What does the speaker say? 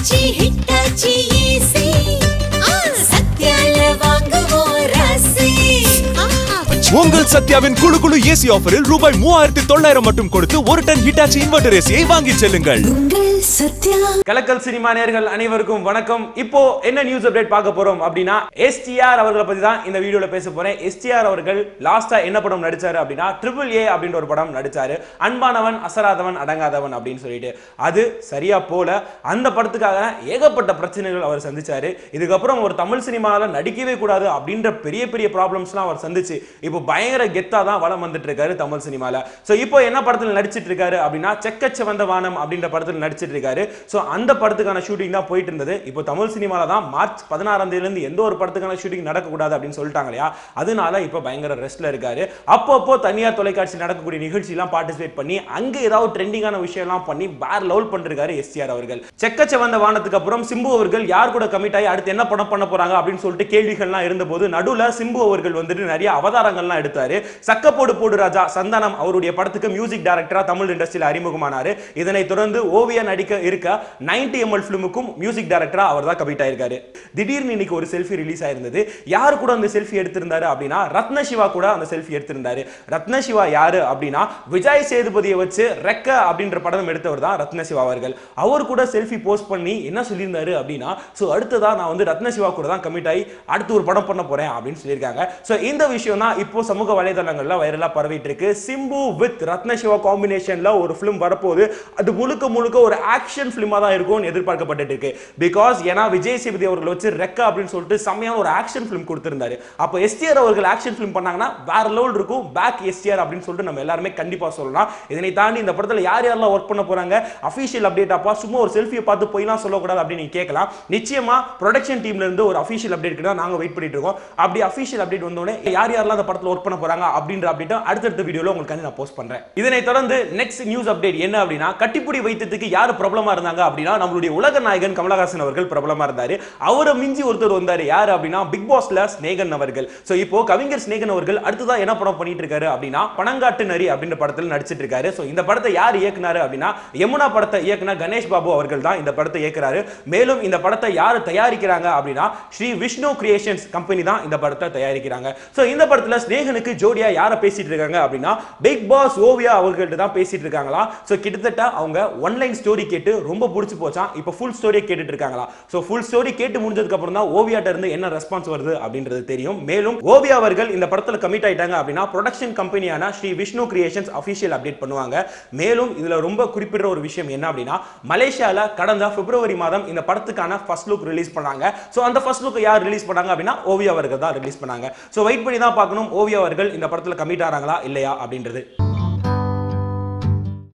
Hitachi Hitachi AC ஆ சத்யால வாங்குவோம் ராசி. ஆஹா உங்கள் சத்யாவின் குழு குழு ஏசி ஆஃபரில் ரூபாய் மூவாயிரத்தி தொள்ளாயிரம் மட்டும் கொடுத்து ஒரு டன் ஹிட்டாச்சி இன்வெர்டர் ஏசியை வாங்கிச் செல்லுங்கள். கலக்கல் சினிமா நேர்கள் அனைவருக்கும் வணக்கம். இப்போ என்ன நியூஸ் அப்டேட் பார்க்க போறோம் அப்படின்னா எஸ்டிஆர் அவர்களை பத்தி தான் இந்த வீடியோல பேச போறேன். எஸ்டிஆர் அவர்கள் லாஸ்டா என்ன படம் நடிச்சாரு அப்படின்னா ட்ரிபிள் ஏ அப்படின்ற ஒரு படம் நடிச்சாரு. அன்பானவன் அசராதவன் அடங்காதவன் அப்படின்னு சொல்லிட்டு. அது சரியா போல. அந்த படத்துக்காக ஏகப்பட்ட பிரச்சனைகள் அவர் சந்திச்சாரு. இதுக்கப்புறம் ஒரு தமிழ் சினிமாவில் நடிக்கவே கூடாது அப்படின்ற பெரிய பெரிய ப்ராப்ளம்ஸ்லாம் அவர் சந்திச்சு. இப்போ பயங்கர கெத்தா தான் வளம் வந்துட்டு இருக்காரு தமிழ் சினிமாவில் ஸோ இப்போ என்ன படத்தில் நடிச்சிட்டு இருக்காரு அப்படின்னா செக்கச்சவந்த வானம் அப்படின்ற படத்தில் நடிச்சிட்டு இருக்காரு. ஸோ அந்த படத்துக்கான ஷூட்டிங் தான் போயிட்டு இருந்தது. இப்போ தமிழ் சினிமாவில் தான் மார்ச் பதினாறாம் தேதியிலேருந்து எந்த ஒரு படத்துக்கான ஷூட்டிங் நடக்கக்கூடாது அப்படின்னு சொல்லிட்டாங்க இல்லையா? அதனால இப்போ பயங்கர ரெஸ்ட்ல இருக்காரு. அப்பப்போ தனியார் தொலைக்காட்சி நடக்கக்கூடிய நிகழ்ச்சியெல்லாம் பார்ட்டிசிபேட் பண்ணி அங்கே ஏதாவது ட்ரெண்டிங்கான விஷயம்லாம் பண்ணி வேற லெவல் பண்ணிருக்காரு எஸ்டிஆர் அவர்கள். செக்கச்ச வந்த வானத்துக்கு அப்புறம் சிம்பு அவர்கள் யார் கூட கமிட் ஆகி அடுத்து என்ன படம் பண்ண போறாங்க அப்படின்னு சொல்லிட்டு கேள்விகள்லாம் இருந்தபோது நடுவில் சிம்பு அவர்கள் வந்துட்டு நிறைய அவதாரங்கள்லாம் எடுத்தாரு. சக்கப்போடு போடு ராஜா சந்தானம் அவருடைய படத்துக்கு மியூசிக் டைரக்டரா தமிழ் இண்டஸ்ட்ரியில் அறிமுகமானாரு. இதனை தொடர்ந்து ஓவியா நடிக்க இருக்க 90 எம்எல் ஃபிலிமுக்கும் மியூசிக் டைரக்டரா அவர் தான் கமிட் ஆயிருக்காரு. திடீர்னு இன்னைக்கு ஒரு செல்ஃபி ரிலீஸ் ஆயிருந்தது. யார் கூட அந்த செல்ஃபி எடுத்திருந்தாரு அப்படின்னா ரத்ன சிவா கூட அந்த செல்ஃபி எடுத்திருந்தாரு. ரத்ன சிவா யாரு அப்படின்னா விஜய் சேதுபதியை வச்சு ரெக்க அப்படின்ற படம் எடுத்தவர் தான் ரத்ன சிவா அவர்கள். அவர் கூட செல்ஃபி போஸ்ட் பண்ணி என்ன சொல்லியிருந்தாரு அப்படின்னா ஸோ அடுத்ததா நான் வந்து ரத்ன சிவா கூட தான் கமிட் ஆகி அடுத்து ஒரு படம் பண்ண போறேன் அப்படின்னு சொல்லியிருக்காங்க. ஸோ இந்த விஷயம் தான் இப்போ சமூக வலைதளங்கள்ல வைரலா பரவிட்டு இருக்கு. சிம்பு வித் ரத்ன சிவா காம்பினேஷன்ல ஒரு ஃபிலிம் வரப்போகுது. அது முழுக்க முழுக்க ஒரு ஆக்ஷன் ஃபிலிமாக தான் இருக்கும்னு எதிர்பார்க்கப்பட்டு இருக்கு. பிகாஸ் ஏன்னா விஜய் சேபதி அவர்கள் வச்சு ரெக்க அப்படின்னு சொல்லிட்டு செம்மையான ஒரு ஆக்ஷன் ஃபிலிம் கொடுத்திருந்தாரு. அப்போ எஸ்டிஆர் அவர்கள் ஆக்ஷன் ஃபிலிம் பண்ணாங்கன்னா வேற லெவல் இருக்கும். பேக் எஸ்டிஆர் அப்படின்னு சொல்லிட்டு நம்ம எல்லாருமே கண்டிப்பாக சொல்லலாம். இதனை தாண்டி இந்த படத்தில் யார் யாரெல்லாம் ஒர்க் பண்ண போறாங்க? அஃபீஷியல் அப்டேட் அப்பா சும்மா ஒரு செல்ஃபியை பார்த்து போய்லாம் சொல்லக்கூடாது அப்படின்னு நீங்கள் கேட்கலாம். நிச்சயமாக ப்ரொடக்ஷன் டீம்ல இருந்து ஒரு அஃபீஷியல் அப்டேட் தான் நாங்கள் வெயிட் பண்ணிட்டு இருக்கோம். அப்படி அஃபீஷியல் அப்டேட் வந்தோடனே யார் யாரெல்லாம் அந்த படத்தில் ஒர்க் பண்ண போறாங்க அப்படின்ற அப்டேட் அடுத்தடுத்த வீடியோவில் உங்களுக்கு நான் போஸ்ட் பண்ணுறேன் இதனை தொடர்ந்து நெக்ஸ்ட் நியூஸ் அப்டேட் என்ன அப்படின்னா கட்டிப்புடி வைத்ததுக்கு யார் பிரபலமா இருந்தாங்க அப்படின்னா நம்மளுடைய உலக நாயகன் கமலஹாசன் அவர்கள் பிரபலமா இருந்தாரு. அவரை மிஞ்சி ஒருத்தர் வந்தாரு. யார் அப்படின்னா பிக் பாஸ்ல ஸ்நேகன் அவர்கள். சோ இப்போ கவிஞர் ஸ்நேகன் அவர்கள் அடுத்ததான் என்ன படம் பண்ணிட்டு இருக்காரு அப்படின்னா பணங்காட்டு நரி அப்படின்ற படத்தில் நடிச்சிட்டு இருக்காரு. சோ இந்த படத்தை யார் இயக்குனாரு அப்படின்னா யமுனா படத்தை இயக்குனா கணேஷ் பாபு அவர்கள் தான் இந்த படத்தை இயக்குறாரு. மேலும் இந்த படத்தை யார் தயாரிக்கிறாங்க அப்படின்னா ஸ்ரீ விஷ்ணு கிரியேஷன்ஸ் கம்பெனி தான் இந்த படத்தை தயாரிக்கிறாங்க. சோ இந்த படத்துல ஸ்நேகனுக்கு ஜோடியா யாரை பேசிட்டு இருக்காங்க அப்படின்னா பிக் பாஸ் ஓவியா அவர்கள்ட்ட தான் பேசிட்டு இருக்காங்களா சோ கிட்டத்தட்ட அவங்க ஒன்லைன் ஸ்டோரி கேட்டு ரொம்ப பிடிச்சி போச்சான் இப்போ ஃபுல் ஸ்டோரியை கேட்டுட்டு இருக்காங்களா. சோ ஃபுல் ஸ்டோரி கேட்டு முடிஞ்சதுக்கு அப்புறம் தான் ஓவியாட்ட இருந்து என்ன ரெஸ்பான்ஸ் வருது அப்படின்றது தெரியும். மேலும் ஓவியா அவர்கள் இந்த படத்துல கமிட் ஆயிட்டாங்க அப்படின்னா production கம்பெனியான Sri Vishnu creations official update பண்ணுவாங்க. மேலும் இதுல ரொம்ப குறிப்பிடுற ஒரு விஷயம் என்ன அப்படின்னா மலேசியால கடந்த பிப்ரவரி மாதம் இந்த படத்துக்கான ஃபர்ஸ்ட் லுக் ரிலீஸ் பண்ணாங்க. சோ அந்த ஃபர்ஸ்ட் லுக் யார் ரிலீஸ் பண்ணாங்க அப்படின்னா ஓவியா அவர்கள் தான் ரிலீஸ் பண்ணாங்க. சோ வெயிட் பண்ணி தான் பார்க்கணும் ஓவியா அவர்கள் இந்த படத்துல கமிட் ஆகிறாங்களா இல்லையா அப்படின்றது.